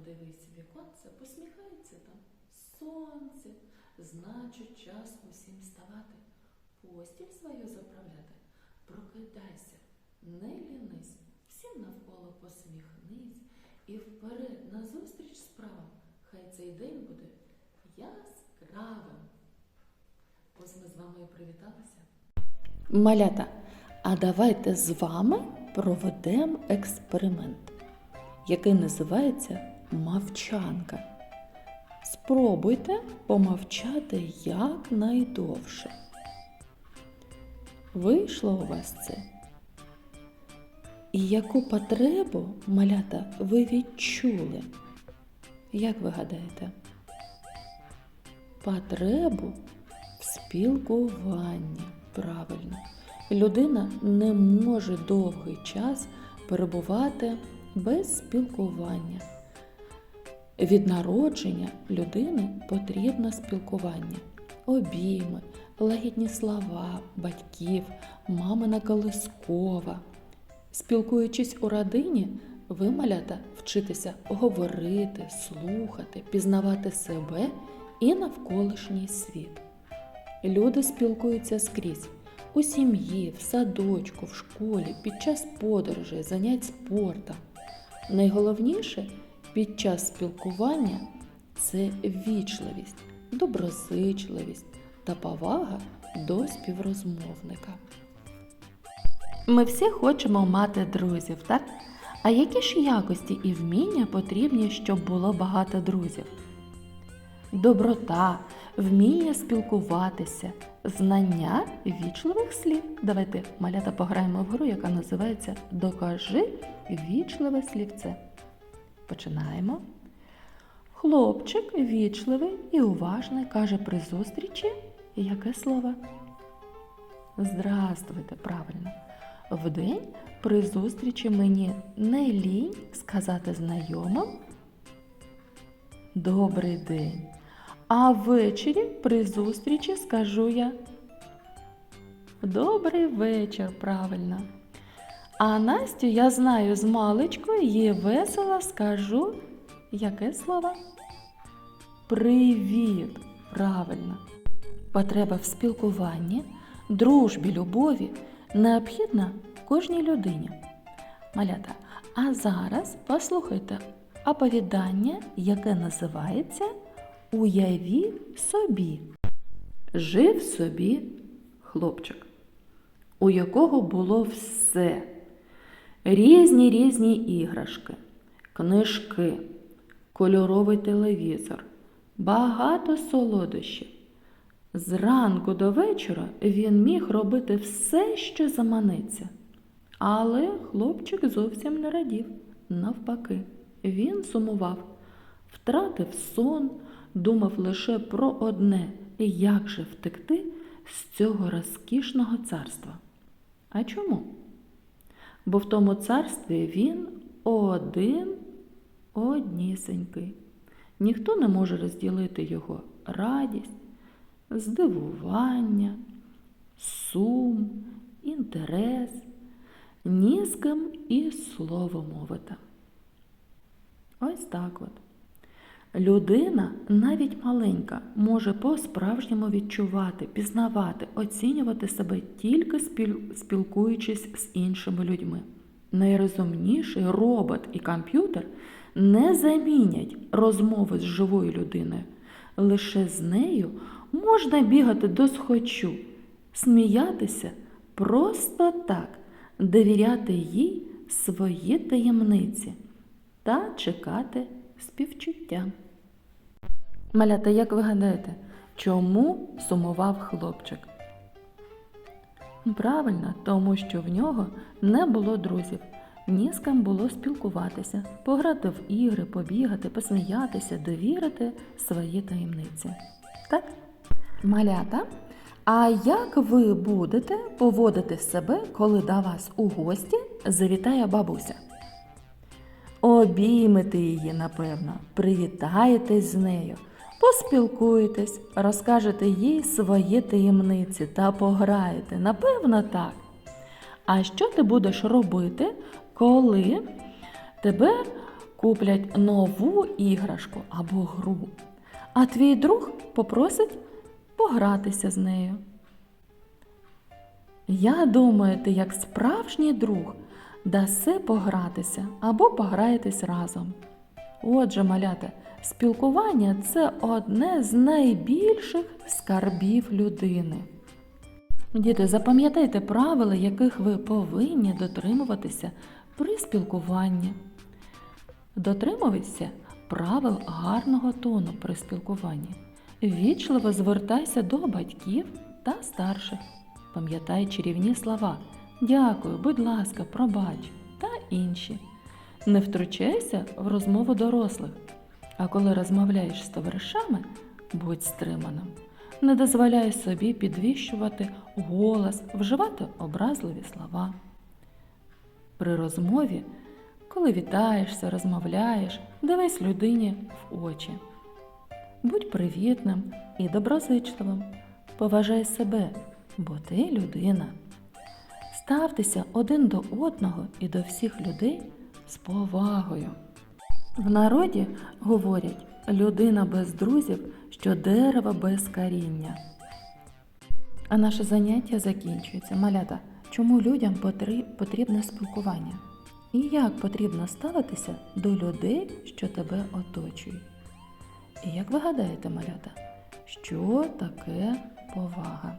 дивиться віконце, посміхається там. Сонце. Значить, час усім вставати, постіль свою заправляти. Прокидайся, не лінись, всім навколо посміхнись і вперед назустріч справам. Хай цей день буде яскравим. Ось ми з вами і привіталися. Малята, а давайте з вами проведемо експеримент, який називається мовчанка. Спробуйте помовчати якнайдовше. Вийшло у вас це? І яку потребу, малята, ви відчули? Як ви гадаєте? Потребу в спілкуванні. Правильно. Людина не може довгий час перебувати без спілкування. Від народження людини потрібно спілкування, обійми, лагідні слова батьків, мамина колискова. Спілкуючись у родині, ви, малята, вчитеся говорити, слухати, пізнавати себе і навколишній світ. Люди спілкуються скрізь у сім'ї, в садочку, в школі, під час подорожей, занять спортом. Найголовніше під час спілкування це вічливість, доброзичливість та повага до співрозмовника. Ми всі хочемо мати друзів, так? А які ж якості і вміння потрібні, щоб було багато друзів? Доброта, вміння спілкуватися, знання вічливих слів. Давайте малята пограємо в гру, яка називається Докажи вічливе слівце. Починаємо. Хлопчик вічливий і уважний каже при зустрічі яке слово? Здравствуйте, правильно. Вдень при зустрічі мені не лінь сказати знайомим Добрий день. А ввечері при зустрічі скажу я Добрий вечір, правильно. А Настю я знаю з маличкою, їй весело скажу яке слово? Привіт! Правильно. Потреба в спілкуванні, дружбі, любові необхідна кожній людині. Малята, а зараз послухайте оповідання, яке називається Уяві собі. Жив собі хлопчик, у якого було все. Різні різні іграшки, книжки, кольоровий телевізор, багато солодощів. Зранку до вечора він міг робити все, що заманеться. Але хлопчик зовсім не радів. Навпаки, він сумував, втратив сон, думав лише про одне, як же втекти з цього розкішного царства. А чому? Бо в тому царстві він один однісенький. Ніхто не може розділити його радість, здивування, сум, інтерес, ні з ким і слово мовити. Ось так от. Людина, навіть маленька, може по-справжньому відчувати, пізнавати, оцінювати себе тільки спілкуючись з іншими людьми. Найрозумніший робот і комп'ютер не замінять розмови з живою людиною. Лише з нею можна бігати до схочу, сміятися просто так, довіряти їй свої таємниці та чекати співчуття. Малята, як ви гадаєте, чому сумував хлопчик? Правильно, тому що в нього не було друзів, ні з ким було спілкуватися, пограти в ігри, побігати, посміятися, довірити свої таємниці. Так? Малята, а як ви будете поводити себе, коли до вас у гості завітає бабуся? Обіймете її, напевно, привітаєтесь з нею, поспілкуєтесь, розкажете їй свої таємниці та пограєте. Напевно, так. А що ти будеш робити, коли тебе куплять нову іграшку або гру, а твій друг попросить погратися з нею. Я думаю, ти як справжній друг даси погратися або пограєтесь разом. Отже, малята, спілкування це одне з найбільших скарбів людини. Діти, запам'ятайте правила, яких ви повинні дотримуватися при спілкуванні. Дотримуйся правил гарного тону при спілкуванні. Ввічливо звертайся до батьків та старших. Пам'ятай чарівні слова Дякую, будь ласка, пробач та інші. Не втручайся в розмову дорослих, а коли розмовляєш з товаришами, будь стриманим. Не дозволяй собі підвищувати голос, вживати образливі слова. При розмові, коли вітаєшся, розмовляєш, дивись людині в очі. Будь привітним і доброзичливим. Поважай себе, бо ти людина. Ставтеся один до одного і до всіх людей з повагою. В народі говорять людина без друзів, що дерево без коріння. А наше заняття закінчується. Малята, чому людям потрібне спілкування? І як потрібно ставитися до людей, що тебе оточують? І як ви гадаєте, малята, що таке повага?